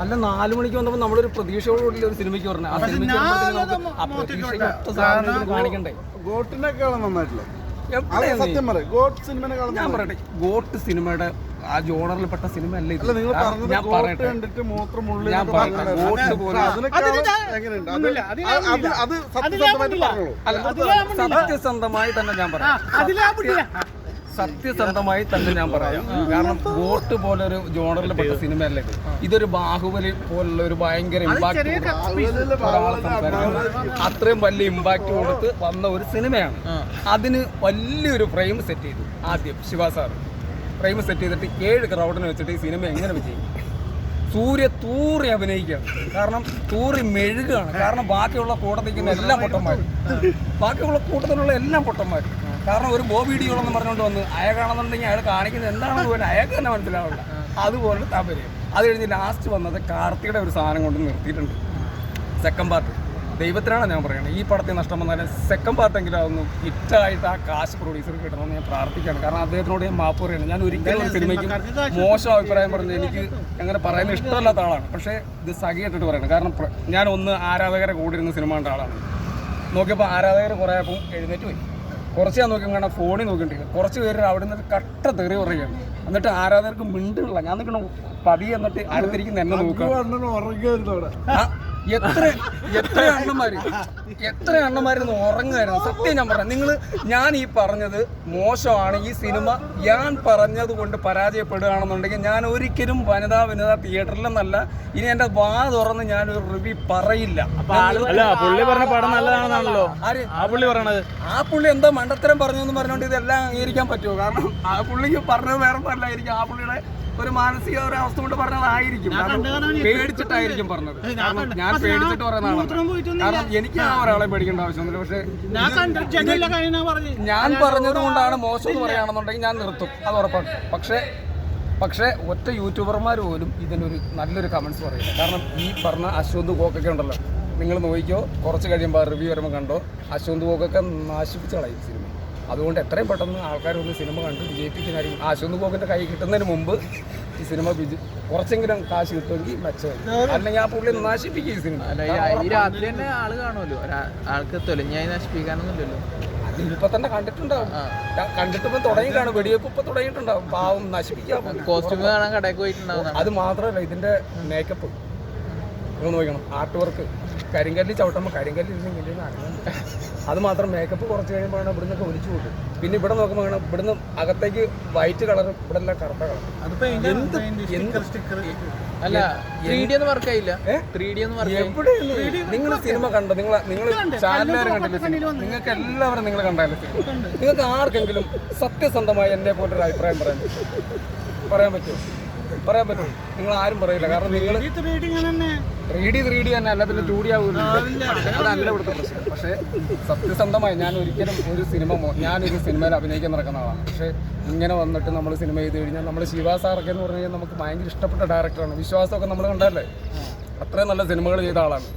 അല്ല നാലു മണിക്ക് വന്നപ്പോ നമ്മളൊരു പ്രതീക്ഷയോടുകൂടി ഒരു സിനിമയ്ക്ക് പറഞ്ഞു ആ സിനിമയ്ക്ക് കാണിക്കണ്ടേ? ഗോട്ടിനേക്കാളും നന്നായിട്ടില്ല? അത് സത്യം പറയും. ഗോട്ട് സിനിമനെക്കാളും ഞാൻ പറയട്ടെ. ഗോട്ട് സിനിമയുടെ ആ ജോണറിൽപ്പെട്ട സിനിമ അല്ല ഇത് നിങ്ങൾ ഞാൻ പറയട്ടെ. ഞാൻ പറയട്ടെ. ഗോട്ട് പോലെ- അത്. സത്യസന്ധമായി തന്നെ ഞാൻ പറയാം. സത്യസന്ധമായി തന്നെ ഞാൻ പറയാം. കാരണം വോട്ട് പോലെ ഒരു ജോണറിൽപ്പെട്ട സിനിമയല്ല ഇത്? ഇതൊരു ബാഹുബലി പോലുള്ള ഒരു ഭയങ്കര ഇമ്പാക്ട് അത്രയും വലിയ ഇമ്പാക്ട് കൊടുത്ത് വന്ന ഒരു സിനിമയാണ്. അതിന് വലിയൊരു ഫ്രെയിം സെറ്റ് ചെയ്തു ആദ്യം ശിവ സാർ ഫ്രെയിം സെറ്റ് ചെയ്തിട്ട് ഏഴ് ക്രൗഡിനെ വെച്ചിട്ട് ഈ സിനിമ എങ്ങനെ വിജയിക്കും? സൂര്യ തൂറി അഭിനയിക്കുകയാണ്. കാരണം തൂറി മെഴുകാണ്. കാരണം ബാക്കിയുള്ള കൂട്ടത്തേക്കുന്ന എല്ലാ പൊട്ടന്മാരും. ബാക്കിയുള്ള കൂട്ടത്തിലുള്ള എല്ലാ പൊട്ടന്മാരും. കാരണം ഒരു ബോബി ഡിയോളെന്ന് പറഞ്ഞുകൊണ്ട് വന്ന് അയാളാണെന്നുണ്ടെങ്കിൽ അയാൾ കാണിക്കുന്നത് എന്താണെന്ന് പോലും അയാൾക്ക് തന്നെ മനസ്സിലാവില്ല. അതുപോലെ താല്പര്യം. അത് കഴിഞ്ഞ് ലാസ്റ്റ് വന്നത് കാർത്തിയുടെ ഒരു സാധനം കൊണ്ട് നിർത്തിയിട്ടുണ്ട്. സെക്കൻഡ് പാർട്ട് ദൈവത്തിനാണ് ഞാൻ പറയുന്നത്. ഈ പടത്തിൽ നഷ്ടം വന്നാലും സെക്കൻഡ് പാർട്ടെങ്കിലും അതൊന്ന് ഹിറ്റായിട്ട് ആ കാശ് പ്രൊഡ്യൂസർ കിട്ടണമെന്ന് ഞാൻ പ്രാർത്ഥിക്കുകയാണ്. കാരണം അദ്ദേഹത്തിനോട് ഞാൻ മാപ്പ് പറയുന്നത് ഞാൻ ഒരിക്കലും ഒരു സിനിമയ്ക്ക് മോശം അഭിപ്രായം പറഞ്ഞ് എനിക്ക് അങ്ങനെ പറയുന്നത് ഇഷ്ടമല്ലാത്ത ആളാണ്. പക്ഷേ ഇത് സഖിയിട്ടിട്ട് പറയണം. കാരണം ഞാൻ ഒന്ന് ആരാധകരെ കൂടിയിരുന്ന സിനിമ കണ്ട ആളാണ്. നോക്കിയപ്പോൾ ആരാധകർ കുറേ അപ്പം എഴുന്നേറ്റ് പോയി. കുറച്ച് ഞാൻ നോക്കി കാണാൻ ഫോണിൽ നോക്കിയിട്ടില്ല. കുറച്ച് പേര് അവിടെ നിന്ന് കട്ട തെറി പറയുകയാണ്. എന്നിട്ട് ആരാധകർക്ക് മിണ്ടുള്ള ഞാൻ നിൽക്കണം പതി എന്നിട്ട് അടുത്തിരിക്കുന്ന എന്നെ നോക്കുക. എത്ര എത്ര അണ്ണന്മാര് എത്ര അണ്ണന്മാരെന്ന് ഉറങ്ങുമായിരുന്നു സത്യം ഞാൻ പറഞ്ഞു നിങ്ങൾ ഞാൻ ഈ പറഞ്ഞത് മോശമാണ്. ഈ സിനിമ ഞാൻ പറഞ്ഞത് കൊണ്ട് പരാജയപ്പെടുകയാണെന്നുണ്ടെങ്കിൽ ഞാൻ ഒരിക്കലും വനിതാ വനിതാ തിയേറ്ററിലെന്നല്ല ഇനി എന്റെ വാ തുറന്ന് ഞാൻ ഒരു റിവ്യൂ പറയില്ല. അല്ല പുള്ളി പറഞ്ഞ പടം നല്ലതാണെന്നാണല്ലോ. ആര്? ആ പുള്ളി പറയണത്. ആ പുള്ളി എന്തോ മണ്ടത്തരം പറഞ്ഞു എന്ന് പറഞ്ഞുകൊണ്ട് ഇതെല്ലാം അംഗീകരിക്കാൻ പറ്റുമോ? കാരണം ആ പുള്ളിക്ക് പറഞ്ഞത് വേറെ അല്ലായിരിക്കും ആ പുള്ളിയുടെ ഒരു മാനസിക ഒരു അവസ്ഥ കൊണ്ട് പറഞ്ഞതായിരിക്കും പേടിച്ചിട്ടായിരിക്കും പറഞ്ഞത്. ഞാൻ പേടിച്ചിട്ട് പറയുന്നതാണ്. കാരണം എനിക്ക് ആ ഒരാളെ പേടിക്കേണ്ട ആവശ്യമൊന്നുമില്ല. പക്ഷേ ഞാൻ പറഞ്ഞത് കൊണ്ടാണ് മോശം എന്ന് പറയുകയാണെന്നുണ്ടെങ്കിൽ ഞാൻ നിർത്തും. അത് ഉറപ്പാണ്. പക്ഷേ പക്ഷേ ഒറ്റ യൂട്യൂബർമാർ പോലും ഇതിനൊരു നല്ലൊരു കമൻസ് പറയില്ല കാരണം ഈ പറഞ്ഞ അശ്വന്ത് കോക്കൊക്കെ ഉണ്ടല്ലോ. നിങ്ങൾ നോക്കിക്കോ കുറച്ച് കഴിയുമ്പോൾ റിവ്യൂ വരുമ്പോൾ കണ്ടോ? അശ്വന്ത് കോക്കൊക്കെ നാശിപ്പിച്ചു കളയും സിനിമ അതുകൊണ്ട് എത്രയും പെട്ടെന്ന് ആൾക്കാരൊന്ന് സിനിമ കണ്ട് വിജയിപ്പിക്കുന്നതായിരിക്കും ആ അശ്വന്ത് കോക്കിന്റെ കൈ കിട്ടുന്നതിന് മുമ്പ് ഈ സിനിമ കുറച്ചെങ്കിലും കാശ് കിട്ടുമെങ്കിൽ മെച്ചമായി അല്ലെങ്കിൽ ആ പുള്ളി നശിപ്പിക്കും ഈ സിനിമ. അല്ല ഈ- രാത്രി തന്നെ ആൾ കാണുമല്ലോ. ആൾക്ക് തൊലഞ്ഞായി നശിപ്പിക്കാനൊന്നുമില്ലല്ലോ ഇപ്പൊ തന്നെ കണ്ടിട്ടുണ്ടാവും. ഞാൻ കണ്ടിട്ട് ഇപ്പൊ തുടങ്ങി കാണും വെടിവെപ്പ് ഇപ്പൊ തുടങ്ങിയിട്ടുണ്ടാവും. പാവം നശിപ്പിക്കാൻ കോസ്റ്റ്യൂം കാണാൻ കടയിൽ പോയിട്ടുണ്ടാവും. അത് മാത്രമല്ല ഇതിന്റെ മേക്കപ്പ് നിങ്ങൾ നോക്കണം. ആർട്ട് വർക്ക് കരിങ്കല്ല് ചവിട്ടുമ്പോൾ കരിങ്കല്ല് ഇരുന്ന് ഇങ്ങനെ അറിയുന്നുണ്ട് അത് മാത്രം മേക്കപ്പ് കുറച്ച് കഴിയുമ്പോഴാണ് ഇവിടുന്ന് ഒലിച്ചു പോകും പിന്നെ ഇവിടെ നോക്കുമ്പോൾ ഇവിടുന്ന് അകത്തേക്ക് വൈറ്റ് കളർ ഇവിടെ എല്ലാം കറുത്ത കളർ അല്ല ത്രീ ഡി ഒന്നും വർക്ക് ആയില്ല? ത്രീ ഡി ഒന്നും നിങ്ങൾ സിനിമ കണ്ടോ? നിങ്ങൾ നിങ്ങൾ ചാനലുകാരെ കണ്ടില്ല? നിങ്ങൾക്ക് എല്ലാവരും നിങ്ങൾ കണ്ടാലും നിങ്ങൾക്ക് ആർക്കെങ്കിലും സത്യസന്ധമായി എന്നെ പോലെ ഒരു അഭിപ്രായം പറയാൻ പറയാൻ പറ്റുമോ? പറയാൻ പറ്റുമോ? നിങ്ങൾ ആരും പറയില്ല. കാരണം നിങ്ങൾ ത്രീ ഡി ത്രീ ഡി തന്നെ അല്ല പിന്നെ ടു ഡി ആവില്ല അതല്ല ഇവിടുത്തെ പ്രശ്നം. പക്ഷേ സത്യസന്ധമായി ഞാൻ ഒരിക്കലും ഒരു സിനിമ ഞാൻ ഞാനൊരു സിനിമയിൽ അഭിനയിക്കാൻ നടക്കുന്ന ആളാണ്. പക്ഷേ ഇങ്ങനെ വന്നിട്ട് നമ്മൾ സിനിമ ചെയ്ത് കഴിഞ്ഞാൽ നമ്മൾ ശിവ സാറൊക്കെ എന്ന് പറഞ്ഞു കഴിഞ്ഞാൽ നമുക്ക് ഭയങ്കര ഇഷ്ടപ്പെട്ട ഡയറക്ടറാണ് വിശ്വാസമൊക്കെ നമ്മൾ കണ്ടല്ലേ അത്രയും നല്ല സിനിമകൾ ചെയ്ത ആളാണ്.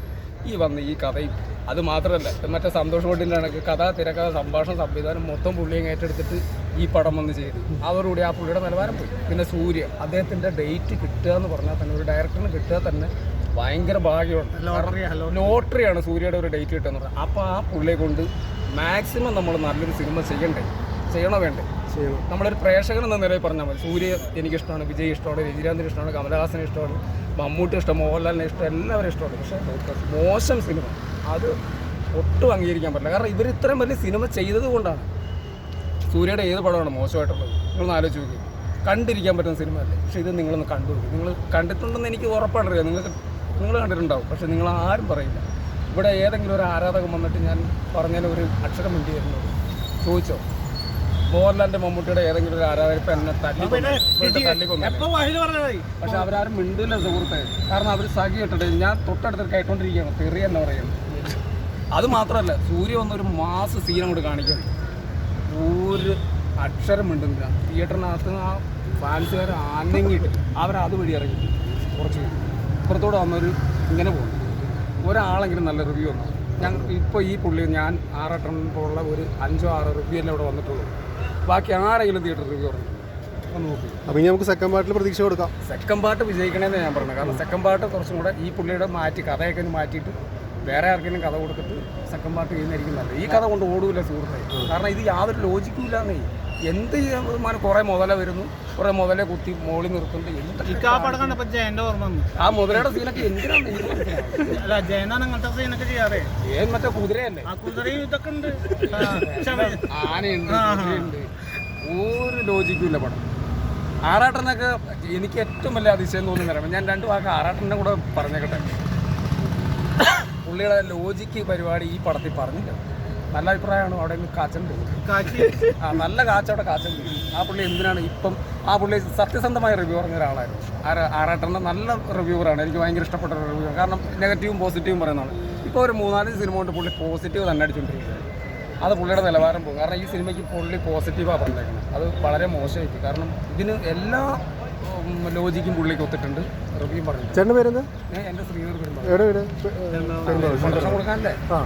ഈ വന്ന് ഈ കഥയും അത് മാത്രമല്ല മറ്റേ സന്തോഷ് വോട്ടിന്റെ കണക്ക് കഥ തിരക്കഥ സംഭാഷണം സംവിധാനം മൊത്തം പുള്ളിയും ഏറ്റെടുത്തിട്ട് ഈ പടം വന്ന് ചെയ്തു. അതോടുകൂടി ആ പുള്ളിയുടെ നിലവാരം പോയി. പിന്നെ സൂര്യ അദ്ദേഹത്തിന്റെ ഡേറ്റ് കിട്ടുക എന്ന് പറഞ്ഞാൽ തന്നെ ഒരു ഡയറക്ടറിന് കിട്ടുക തന്നെ ഭയങ്കര ഭാഗ്യമാണ്. ലോട്ടറിയാണ് സൂര്യയുടെ ഒരു ഡേറ്റ് കിട്ടുന്നത് അപ്പോൾ ആ പുള്ളിയെ കൊണ്ട് മാക്സിമം നമ്മൾ നല്ലൊരു സിനിമ ചെയ്യണ്ടേ? ചെയ്യണോ വേണ്ടേ? നമ്മളൊരു പ്രേക്ഷകൻ എന്ന നിലയിൽ പറഞ്ഞാൽ മതി. സൂര്യ എനിക്കിഷ്ടമാണ് വിജയ് ഇഷ്ടമാണ് രജനീകാന്തിന് ഇഷ്ടമാണ് കമലഹാസന് ഇഷ്ടമാണ് മമ്മൂട്ടി ഇഷ്ടം മോഹൻലാലിനെ ഇഷ്ടം എല്ലാവരും ഇഷ്ടമാണ്. പക്ഷേ മോശം സിനിമ അത് ഒട്ടും അംഗീകരിക്കാൻ പറ്റില്ല. കാരണം ഇവർ ഇത്രയും വലിയ സിനിമ ചെയ്തത് കൊണ്ടാണ്. സൂര്യയുടെ ഏത് പടമാണ് മോശമായിട്ടുള്ളത്? നിങ്ങളൊന്ന് ആലോചിച്ച് നോക്കി. കണ്ടിരിക്കാൻ പറ്റുന്ന സിനിമ അല്ലേ? പക്ഷേ ഇത് നിങ്ങളൊന്ന് കണ്ടു നിങ്ങൾ കണ്ടിട്ടുണ്ടെന്ന് എനിക്ക് ഉറപ്പാണറിയാം നിങ്ങൾക്ക് നിങ്ങൾ കണ്ടിട്ടുണ്ടാവും. പക്ഷെ നിങ്ങൾ ആരും പറയില്ല. ഇവിടെ ഏതെങ്കിലും ഒരു ആരാധകൻ വന്നിട്ട് ഞാൻ പറഞ്ഞതിന് ഒരു അക്ഷരം മിണ്ടി വരുന്നത് ചോദിച്ചോ? മോഹൻലാലിന്റെ മമ്മൂട്ടിയുടെ ഏതെങ്കിലും ഒരു ആരാധകർ ഇപ്പം എന്നെ തല്ലി തല്ലിക്കൊന്നു പക്ഷെ അവരാരും മിണ്ടില്ല സുഹൃത്തെ. കാരണം അവർ സഖി ഇട്ടിട്ട് ഞാൻ തൊട്ടടുത്ത് കേട്ടോണ്ടിരിക്കുകയാണ്. തെറി എന്ന് പറയുന്നത്? അത് മാത്രമല്ല സൂര്യ വന്നൊരു മാസ് സീൻ അങ്ങോട്ട് കാണിക്കണം ഒരു അക്ഷരം മിണ്ടുന്നില്ല. തിയേറ്ററിനകത്ത് ആ ഫാൻസുകാർ ആനങ്ങിയിട്ട് അവരത് വഴി ഇറങ്ങി. കുറച്ച് പേര്. ഇപ്പുറത്തോടെ വന്നൊരു ഇങ്ങനെ പോകുന്നു. ഒരാളെങ്കിലും നല്ല റിവ്യൂ വന്നു ഞാൻ ഇപ്പോൾ ഈ പുള്ളി ഞാൻ ആറെട്ടെണ്ണം പോലുള്ള ഒരു അഞ്ചോ ആറോ റിവ്യൂ എല്ലാം ഇവിടെ വന്നിട്ടുള്ളൂ. ബാക്കി ആരെങ്കിലും തിയേറ്റർ റിവ്യൂ പറഞ്ഞു അപ്പം ഇനി നമുക്ക് സെക്കൻഡ് പാർട്ടിൽ പ്രതീക്ഷ കൊടുക്കാം. സെക്കൻഡ് പാർട്ട് വിജയിക്കണമെന്ന് ഞാൻ പറഞ്ഞത്. കാരണം സെക്കൻഡ് പാർട്ട് കുറച്ചും കൂടെ ഈ പുള്ളിയുടെ മാറ്റി കഥയൊക്കെ ഒന്ന് മാറ്റിയിട്ട് വേറെ ആർക്കെങ്കിലും കഥ കൊടുത്തിട്ട് സെക്കൻഡ് പാർട്ട് ചെയ്യുന്നതായിരിക്കും നല്ലത്. ഈ കഥ കൊണ്ട് ഓടൂല സുഹൃത്തെ. കാരണം ഇത് യാതൊരു ലോജിക്കും ഇല്ലാന്നേ. എന്ത് കുറെ കുറേ മുതല വരുന്നു. കുറേ മുതലെ കുത്തി മോളി നിർത്തുന്നുണ്ട് ആ മുതലയുടെ സീനൊക്കെ എന്തിനാണ് ഏൻ മറ്റേ കുതിരയല്ലേ. ആനയുണ്ട് കുതിരയുണ്ട്. ഒരു ലോജിക്കും ഇല്ല പടം. ആറാട്ടനൊക്കെ എനിക്ക് ഏറ്റവും വലിയ അതിശയം തോന്നുന്ന കാര്യം ഞാൻ രണ്ടു വാക്ക് ആറാട്ടന്റെ കൂടെ പറഞ്ഞേക്കട്ടെ. പുള്ളിയുടെ ലോജിക്ക് പരിപാടി ഈ പടത്തിൽ പറഞ്ഞില്ല. നല്ല അഭിപ്രായമാണ്. അവിടെ കാച്ചുണ്ട് കാച്ചി ആ നല്ല കാച്ച അവിടെ കാച്ചുണ്ട് ആ പുള്ളി എന്തിനാണ് ഇപ്പം ആ പുള്ളി സത്യസന്ധമായ റിവ്യൂ പറഞ്ഞ ഒരാളായിരുന്നു. ആരാ ആറാട്ടന്റെ നല്ല റിവ്യൂവറാണ് എനിക്ക് ഭയങ്കര ഇഷ്ടപ്പെട്ട ഒരു റിവ്യൂ കാരണം നെഗറ്റീവും പോസിറ്റീവും പറയുന്നതാണ്. ഇപ്പോൾ ഒരു മൂന്നാൽ സിനിമ കൊണ്ട് പുള്ളി പോസിറ്റീവ് തന്നെ അടിച്ചുകൊണ്ടിരിക്കുന്നത് അത് പുള്ളിയുടെ നിലവാരം പോകും. കാരണം ഈ സിനിമയ്ക്ക് പുള്ളി പോസിറ്റീവാണ് പറഞ്ഞേക്കുന്നത്. അത് വളരെ മോശമായിരിക്കും കാരണം ഇതിന് എല്ലാ ലോജിക്കും പുള്ളിക്ക് ഒത്തിട്ടുണ്ട്. റിവ്യൂ പറഞ്ഞു. ചേട്ടന്റെ പേരെന്താ? എന്റെ ശ്രീധർ എവിടെ വീട് കൊടുക്കാനല്ലേ? ആ